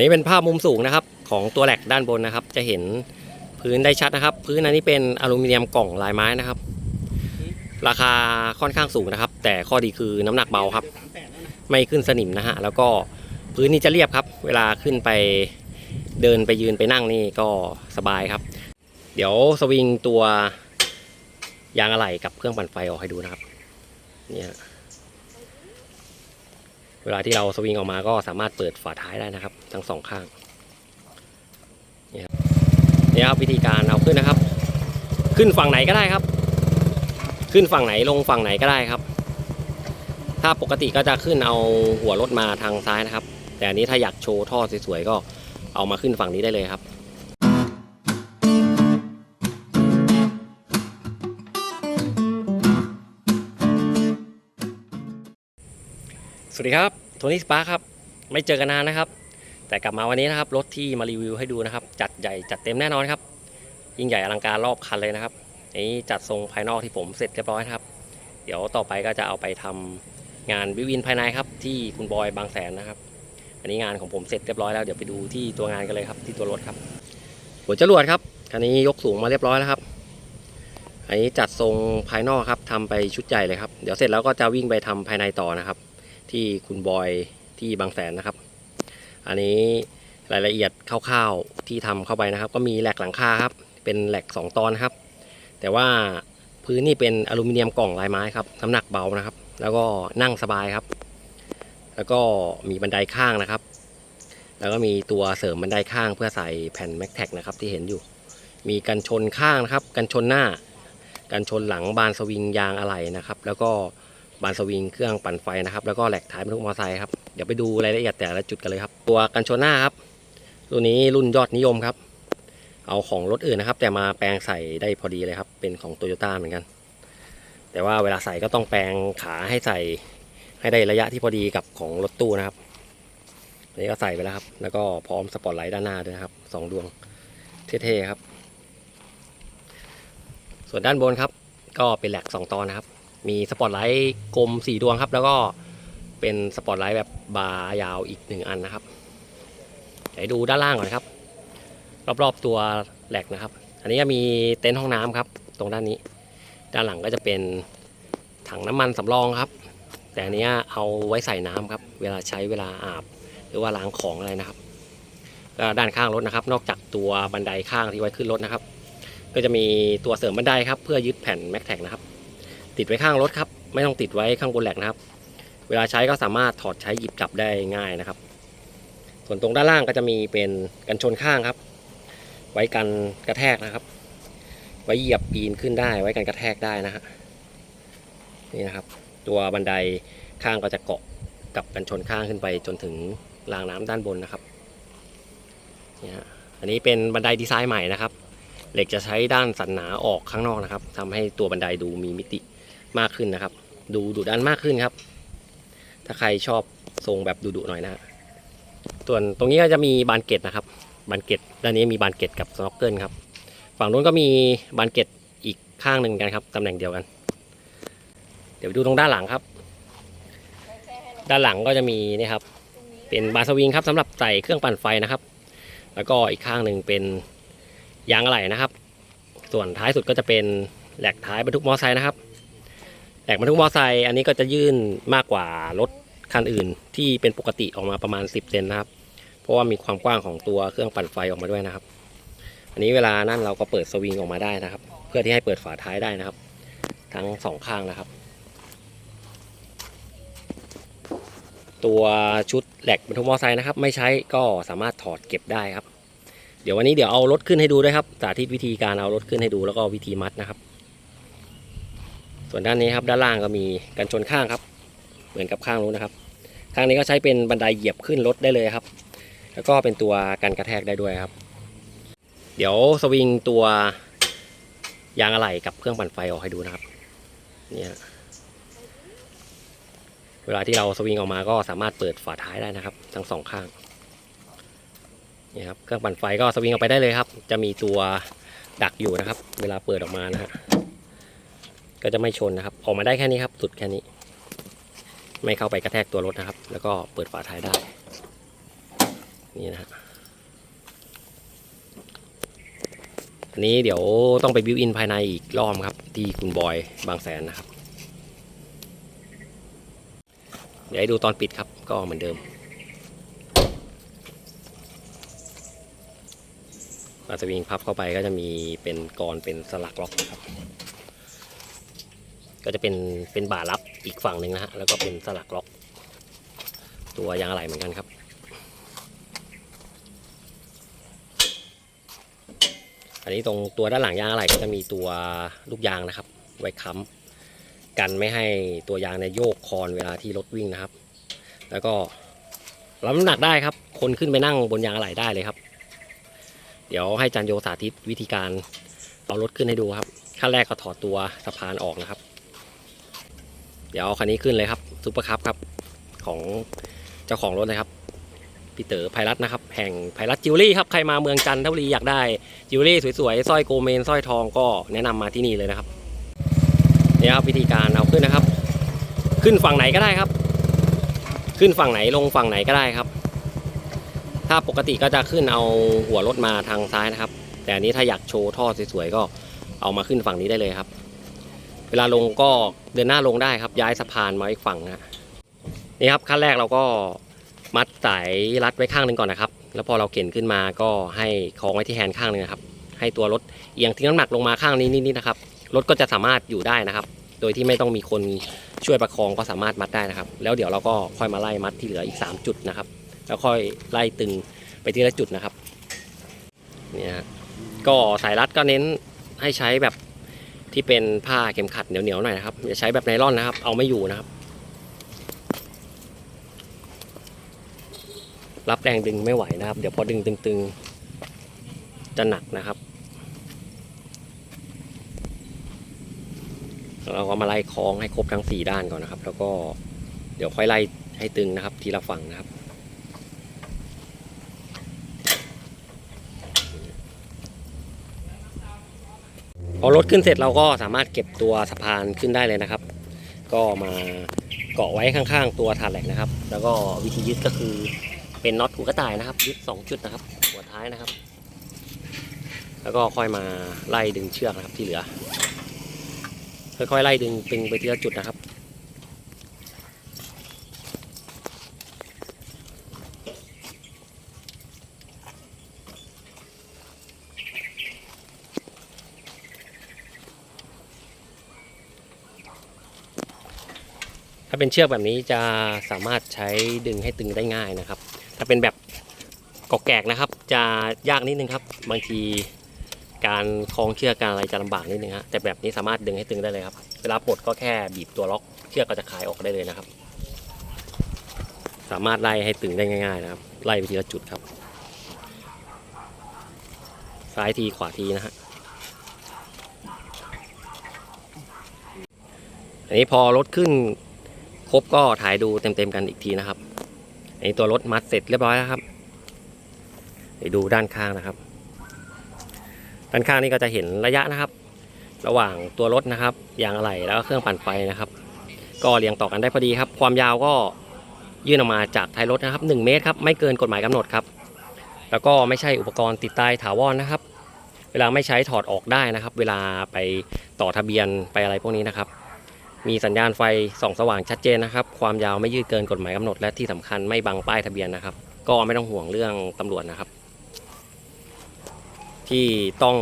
นี่เป็นภาพมุมสูงนะครับ ของตัวแหลกด้านบนนะครับ จะเห็นพื้นได้ชัดนะครับ พื้นอันนี้เป็นอลูมิเนียมกล่องลายไม้นะครับ ราคาค่อนข้างสูงนะครับ แต่ข้อดีคือน้ำหนักเบาครับ ไม่ขึ้นสนิมนะฮะแล้วก็พื้นนี่จะเรียบครับ เวลาขึ้นไปเดินไปยืนไปนั่งนี่ก็สบายครับ เดี๋ยวสวิงตัวยางอะไหล่กับเครื่องปั่นไฟออกให้ดูนะครับ เนี่ย วลาที่เราสวิงออกมาก็สามารถเปิดฝาท้ายได้นะครับ ทั้งสองข้างนี่ครับนี่ครับวิธีการเอาขึ้นนะครับ ขึ้นฝั่งไหนก็ได้ครับ ขึ้นฝั่งไหนลงฝั่งไหนก็ได้ครับ ถ้าปกติก็จะขึ้นเอาหัวรถมาทางซ้ายนะครับ แต่อันนี้ถ้าอยากโชว์ท่อสวยๆก็เอามาขึ้นฝั่งนี้ได้เลยครับ สวัสดีครับโทนี่สปาร์ครับ ไม่เจอกันนานนะครับ แต่กลับมาวันนี้นะครับ รถที่มารีวิวให้ดูนะครับ จัดใหญ่จัดเต็มแน่นอนครับ ยิ่งใหญ่อลังการรอบคันเลยนะครับอันนี้จัดทรงภายนอกที่ผมเสร็จเรียบร้อยครับ เดี๋ยวต่อไปก็จะเอาไปทำงานวิวินภายในครับ ที่คุณบอยบางแสนนะครับ อันนี้งานของผมเสร็จเรียบร้อยแล้วเดี๋ยวไปดูที่ตัวงานกันเลยครับ ที่ตัวรถครับ หัวจรวดครับคันนี้ยกสูงมาเรียบร้อยแล้วครับ อันนี้จัดทรงภายนอกครับทำไปชุดใหญ่เลยครับ เดี๋ยวเสร็จแล้วก็จะวิ่งไปทำภายในต่อนะครับ ที่คุณบอยที่บางแสนนะครับ อันนี้รายละเอียดคร่าวๆที่ทำเข้าไปนะครับ ก็มีแหลกหลังคาครับ เป็นแหลก 2 ตอนครับ แต่ว่าพื้นนี่เป็นอลูมิเนียมกล่องลายไม้ครับน้ำหนักเบานะครับ แล้วก็นั่งสบายครับ แล้วก็มีบันไดข้างนะครับ แล้วก็มีตัวเสริมบันไดข้างเพื่อใส่แผ่นแม็กแท็กนะครับที่เห็นอยู่ มีกันชนข้างนะครับ กันชนหน้า กันชนหลังบานสวิงยางอะไหล่นะครับ แล้วก็ บานสวิงเครื่องปั่นไฟนะครับ แล้วก็แหลกท้ายบรรทุกมอเตอร์ไซค์ครับ เดี๋ยวไปดูรายละเอียดแต่ละจุดกันเลยครับ ตัวกันชนหน้าครับ รุ่นนี้รุ่นยอดนิยมครับ เอาของรถอื่นนะครับ แต่มาแปลงใส่ได้พอดีเลยครับ เป็นของโตโยต้าเหมือนกัน แต่ว่าเวลาใส่ก็ต้องแปลงขาให้ใส่ให้ได้ระยะที่พอดีกับของรถตู้นะครับอันนี้ก็ใส่ไปแล้วครับ แล้วก็พร้อมสปอตไลท์ด้านหน้าด้วยนะครับสองดวงเท่ๆครับ ส่วนด้านบนครับ ก็เป็นแหลกสองตอนนะครับ มีสปอตไลท์กลมสี่ดวงครับ แล้วก็เป็นสปอตไลท์แบบบาร์ยาวอีกหนึ่งอันนะครับเดี๋ยวให้ดูด้านล่างก่อนครับ รอบๆตัวแหลกนะครับ อันนี้ก็มีเต็นท์ห้องน้ำครับ ตรงด้านนี้ ด้านหลังก็จะเป็นถังน้ำมันสำรองครับ แต่อันนี้เอาไว้ใส่น้ำครับ เวลาใช้เวลาอาบ หรือว่าล้างของอะไรนะครับก็ด้านข้างรถนะครับ นอกจากตัวบันไดข้างที่ไว้ขึ้นรถนะครับ ก็จะมีตัวเสริมบันไดครับ เพื่อยึดแผ่นแม็กแท็กนะครับ ติดไว้ข้างรถครับ ไม่ต้องติดไว้ข้างบนแหลกนะครับ เวลาใช้ก็สามารถถอดใช้หยิบจับได้ง่ายนะครับ ส่วนตรงด้านล่างก็จะมีเป็นกันชนข้างครับ ไว้กันกระแทกนะครับ ไว้เหยียบปีนขึ้นได้ ไว้กันกระแทกได้นะฮะนี่นะครับ ตัวบันไดข้างก็จะเกาะกับกันชนข้างขึ้นไปจนถึงรางน้ำด้านบนนะครับนี่ฮะอันนี้เป็นบันไดดีไซน์ใหม่นะครับ เหล็กจะใช้ด้านสันหนาออกข้างนอกนะครับทำให้ตัวบันไดดูมีมิติ มากขึ้นนะครับ ดูดุดันมากขึ้นครับ ถ้าใครชอบทรงแบบดุๆหน่อยนะ ส่วนตรงนี้ก็จะมีบานเกตนะครับ บานเกตด้านนี้มีบานเกตกับสโนว์เกิลครับ ฝั่งนู้นก็มีบานเกตอีกข้างหนึ่งกันครับตำแหน่งเดียวกัน เดี๋ยวไปดูตรงด้านหลังครับ ด้านหลังก็จะมีนี่ครับ เป็นบาร์สวิงครับสำหรับใส่เครื่องปั่นไฟนะครับ แล้วก็อีกข้างหนึ่งเป็นยางอะไหล่นะครับ ส่วนท้ายสุดก็จะเป็นแหลกท้ายบรรทุกมอเตอร์ไซค์นะครับ แหลกบรรทุกมอเตอร์ไซค์อันนี้ก็จะยื่นมากกว่ารถคันอื่น ที่เป็นปกติออกมาประมาณ 10เซนนะครับ เพราะว่ามีความกว้างของตัวเครื่องปั่นไฟออกมาด้วยนะครับ อันนี้เวลานั่นเราก็เปิดสวิงออกมาได้นะครับ เพื่อที่ให้เปิดฝาท้ายได้นะครับ ทั้งสองข้างนะครับ ตัวชุดแหลกบรรทุกมอเตอร์ไซค์นะครับ ไม่ใช้ก็สามารถถอดเก็บได้ครับ เดี๋ยววันนี้เดี๋ยวเอารถขึ้นให้ดูด้วยครับ สาธิตวิธีการเอารถขึ้นให้ดูแล้วก็วิธีมัดนะครับ ส่วนด้านนี้ครับด้านล่างก็มีกันชนข้างครับ เหมือนกับข้างนู้นนะครับ ข้างนี้ก็ใช้เป็นบันไดเหยียบขึ้นรถได้เลยครับ แล้วก็เป็นตัวกันกระแทกได้ด้วยครับ เดี๋ยวสวิงตัวยางอะไหล่กับเครื่องปั่นไฟออกให้ดูนะครับเนี่ยเวลาที่เราสวิงออกมาก็สามารถเปิดฝาท้ายได้นะครับ ทั้งสองข้างนี่ครับเครื่องปั่นไฟก็สวิงออกไปได้เลยครับ จะมีตัวดักอยู่นะครับ เวลาเปิดออกมานะฮะ ก็จะไม่ชนนะครับ ออกมาได้แค่นี้ครับ สุดแค่นี้ ไม่เข้าไปกระแทกตัวรถนะครับ แล้วก็เปิดฝาท้ายได้ นี่นะฮะอันนี้เดี๋ยวต้องไปบิวอินภายในอีกรอบครับ ที่คุณบอยบางแสนนะครับ เดี๋ยวให้ดูตอนปิดครับ ก็เหมือนเดิมมาสวิงพับเข้าไปก็จะมีเป็นกรอนเป็นสลักล็อกนะครับ ก็จะเป็นเป็นบ่ารับอีกฝั่งหนึ่งนะฮะแล้วก็เป็นสลักล็อก ตัวยางอะไหล่เหมือนกันครับ อันนี้ตรงตัวด้านหลังยางอะไหล่ก็จะมีตัวลูกยางนะครับ ไว้ค้ำกันไม่ให้ตัวยางเนี่ยโยกคอนเวลาที่รถวิ่งนะครับ แล้วก็รับน้ำหนักได้ครับ คนขึ้นไปนั่งบนยางอะไหล่ได้เลยครับ เดี๋ยวให้จันโยสาธิตวิธีการเอารถขึ้นให้ดูครับขั้นแรกก็ถอดตัวสะพานออกนะครับ เดี๋ยวเอาคันนี้ขึ้นเลยครับซุปเปอร์คัพครับของเจ้าของรถเลยครับพี่เต๋อไพรัตนะครับ แห่งไพรัตจิวเวลรี่ครับใครมาเมืองจันทบุรีอยากได้จิวเวลรี่สวยๆสร้อยโกเมนสร้อยทองก็แนะนำมาที่นี่เลยนะครับนี่ครับวิธีการเอาขึ้นนะครับ ขึ้นฝั่งไหนก็ได้ครับ ขึ้นฝั่งไหนลงฝั่งไหนก็ได้ครับ ถ้าปกติก็จะขึ้นเอาหัวรถมาทางซ้ายนะครับ แต่อันนี้ถ้าอยากโชว์ท่อสวยๆก็เอามาขึ้นฝั่งนี้ได้เลยครับ เวลาลงก็เดินหน้าลงได้ครับ ย้ายสะพานมาอีกฝั่งนะนี่ครับขั้นแรกเราก็มัดสายรัดไว้ข้างหนึ่งก่อนนะครับ แล้วพอเราเข็นขึ้นมาก็ให้คล้องไว้ที่แฮนด์ข้างหนึ่งนะครับ ให้ตัวรถเอียงทิ้งน้ำหนักลงมาข้างนี้นิดๆนะครับรถก็จะสามารถอยู่ได้นะครับ โดยที่ไม่ต้องมีคนช่วยประคองก็สามารถมัดได้นะครับ แล้วเดี๋ยวเราก็ค่อยมาไล่มัดที่เหลืออีก 3 จุดนะครับ แล้วค่อยไล่ตึงไปทีละจุดนะครับเนี่ยก็สายรัดก็เน้นให้ใช้แบบ ที่เป็นผ้าเข็มขัดเหนียวๆหน่อยนะครับอย่าใช้แบบไนล่อนนะครับ เอาไม่อยู่นะครับ รับแรงดึงไม่ไหวนะครับ เดี๋ยวพอดึงตึงๆ จะหนักนะครับ เราก็มาไล่คล้องให้ครบทั้ง 4 ด้านก่อนนะครับ แล้วก็เดี๋ยวค่อยไล่ให้ตึงนะครับ ทีละฝั่งนะครับ พอรถขึ้นเสร็จเราก็สามารถเก็บตัวสะพานขึ้นได้เลยนะครับ ก็มาเกาะไว้ข้างๆ ตัวถาดแหลกนะครับ แล้วก็วิธียึดก็คือเป็นน็อตหัวกระต่ายนะครับ ยึด 2 จุดนะครับ หัวท้ายนะครับ แล้วก็ค่อยมาไล่ดึงเชือกนะครับที่เหลือ ค่อยๆไล่ดึงตึงไปทีละจุดนะครับ ถ้าเป็นเชือกแบบนี้จะสามารถใช้ดึงให้ตึงได้ง่ายนะครับ ถ้าเป็นแบบกอกแกกนะครับ จะยากนิดนึงครับ บางทีการคล้องเชือกการอะไรจะลำบากนิดนึงฮะแต่แบบนี้สามารถดึงให้ตึงได้เลยครับ เวลาปลดก็แค่บีบตัวล็อกเชือกก็จะคลายออกได้เลยนะครับ สามารถไล่ให้ตึงได้ง่าย ๆ นะครับ ไล่ไปทีละจุดครับ ซ้ายทีขวาทีนะฮะอันนี้พอรถขึ้น ครบก็ถ่ายดูเต็มๆกันอีกทีนะครับอันนี้ตัวรถมัดเสร็จเรียบร้อยแล้วครับเดี๋ยวดูด้านข้างนะครับ ด้านข้างนี่ก็จะเห็นระยะนะครับ ระหว่างตัวรถนะครับยางอะไหล่แล้วก็เครื่องปั่นไฟนะครับ ก็เรียงต่อกันได้พอดีครับ ความยาวก็ยื่นออกมาจากท้ายรถนะครับ 1 เมตรครับไม่เกินกฎหมายกำหนดครับ แล้วก็ไม่ใช่อุปกรณ์ติดใต้ถาวรนะครับ เวลาไม่ใช้ถอดออกได้นะครับ เวลาไปต่อทะเบียนไปอะไรพวกนี้นะครับ มีสัญญาณไฟส่องสว่างชัดเจนนะครับ ความยาวไม่ยืดเกินกฎหมายกำหนด และที่สำคัญไม่บังป้ายทะเบียนนะครับ ก็ไม่ต้องห่วงเรื่องตำรวจนะครับ ที่ต้อง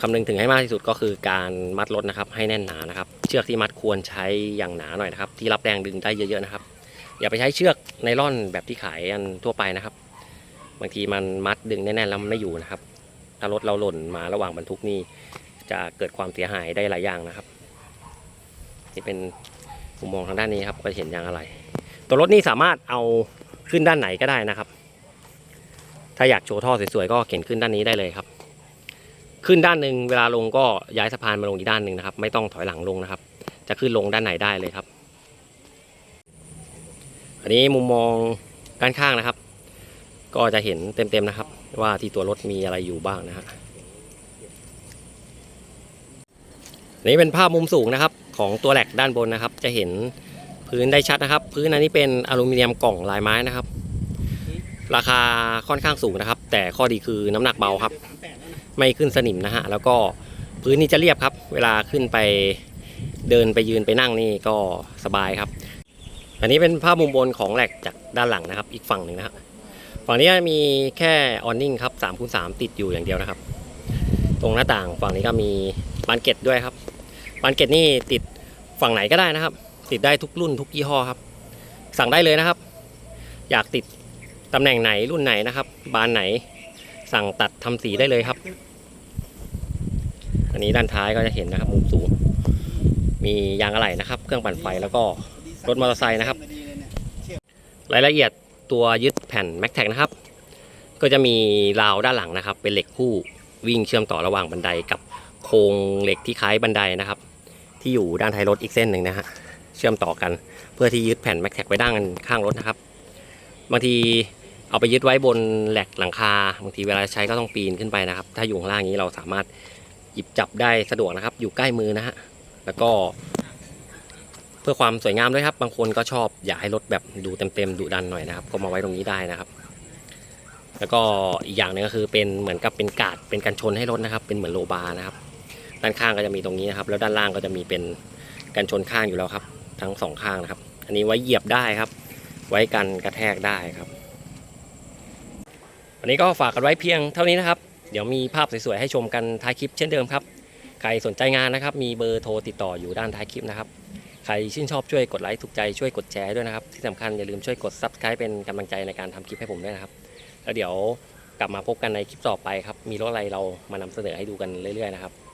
คำนึงถึงให้มากที่สุดก็คือการมัดรถนะครับ ให้แน่นหนานะครับ เชือกที่มัดควรใช้อย่างหนาหน่อยนะครับ ที่รับแรงดึงได้เยอะๆนะครับ อย่าไปใช้เชือกไนล่อนแบบที่ขายกันทั่วไปนะครับ บางทีมันมัดดึงแน่นๆแล้วมันไม่อยู่นะครับ ถ้ารถเราหล่นมาระหว่างบรรทุกนี่จะเกิดความเสียหายได้หลายอย่างนะครับ นี่เป็นมุมมองทางด้านนี้ครับก็เห็นยางอะไร ตัวรถนี่สามารถเอาขึ้นด้านไหนก็ได้นะครับ ถ้าอยากโชว์ท่อสวยๆก็เข็นขึ้นด้านนี้ได้เลยครับ ขึ้นด้านหนึ่งเวลาลงก็ย้ายสะพานมาลงอีกด้านหนึ่งนะครับ ไม่ต้องถอยหลังลงนะครับ จะขึ้นลงด้านไหนได้เลยครับ อันนี้มุมมองด้านข้างนะครับ ก็จะเห็นเต็มๆนะครับ ว่าที่ตัวรถมีอะไรอยู่บ้างนะฮะนนี้เป็นภาพมุมสูงนะครับ ของตัวแหลกด้านบนนะครับ จะเห็นพื้นได้ชัดนะครับ พื้นอันนี้เป็นอลูมิเนียมกล่องลายไม้นะครับ ราคาค่อนข้างสูงนะครับ แต่ข้อดีคือน้ำหนักเบาครับ ไม่ขึ้นสนิมนะฮะแล้วก็พื้นนี่จะเรียบครับ เวลาขึ้นไปเดินไปยืนไปนั่งนี่ก็สบายครับ อันนี้เป็นภาพมุมบนของแหลกจากด้านหลังนะครับ อีกฝั่งหนึ่งนะครับฝั่งนี้มีแค่ออนนิ่งครับ3คูณ3ติดอยู่อย่างเดียวนะครับ ตรงหน้าต่างฝั่งนี้ก็มีบานเกตด้วยครับ บานเกตนี่ติดฝั่งไหนก็ได้นะครับ ติดได้ทุกรุ่นทุกยี่ห้อครับ สั่งได้เลยนะครับ อยากติดตำแหน่งไหนรุ่นไหนนะครับ บานไหนสั่งตัดทำสีได้เลยครับ อันนี้ด้านท้ายก็จะเห็นนะครับมุมสูง มียางอะไหล่นะครับ เครื่องปั่นไฟแล้วก็รถมอเตอร์ไซค์นะครับ รายละเอียดตัวยึดแผ่น m a c t a g นะครับ ก็จะมีราวด้านหลังนะครับ เป็นเหล็กคู่วิ่งเชื่อมต่อระหว่างบันไดกับ โครงเหล็กที่คล้ายบันไดนะครับ ที่อยู่ด้านท้ายรถอีกเส้นหนึ่งนะฮะเชื่อมต่อกันเพื่อที่ยึดแผ่น m a c t a g ไว้ด้านข้างรถนะครับบางทีเอาไปยึดไว้บนแหลกหลังคาบางทีเวลาใช้ก็ต้องปีนขึ้นไปนะครับ ถ้าอยู่ข้างล่างนี้เราสามารถหยิบจับได้สะดวกนะครับ อยู่ใกล้มือนะฮะแล้วก็ เพื่อความสวยงามด้วยครับ บางคนก็ชอบอยากให้รถแบบดูเต็มๆดุดันหน่อยนะครับ ก็มาไว้ตรงนี้ได้นะครับ แล้วก็อีกอย่างหนึงก็คือเป็นเหมือนกับเป็นกาดเป็นกันชนให้รถนะครับ เป็นเหมือนโลบาร์นะครับ ด้านข้างก็จะมีตรงนี้นะครับ แล้วด้านล่างก็จะมีเป็นกันชนข้างอยู่แล้วครับ ทั้งสองข้างนะครับ อันนี้ไว้เหยียบได้ครับ ไว้กันกระแทกได้ครับวันนี้ก็ฝากกันไว้เพียงเท่านี้นะครับ เดี๋ยวมีภาพสวยๆให้ชมกันท้ายคลิปเช่นเดิมครับ ใครสนใจงานนะครับ มีเบอร์โทรติดต่ออยู่ด้านท้ายคลิปนะครับ ใครชื่นชอบช่วยกดไลค์ถูกใจช่วยกดแชร์ด้วยนะครับ ที่สำคัญอย่าลืมช่วยกด subscribe เป็นกำลังใจในการทำคลิปให้ผมด้วยนะครับ แล้วเดี๋ยวกลับมาพบกันในคลิปต่อไปครับ มีรถอะไรเรามานำเสนอให้ดูกันเรื่อยๆนะครับ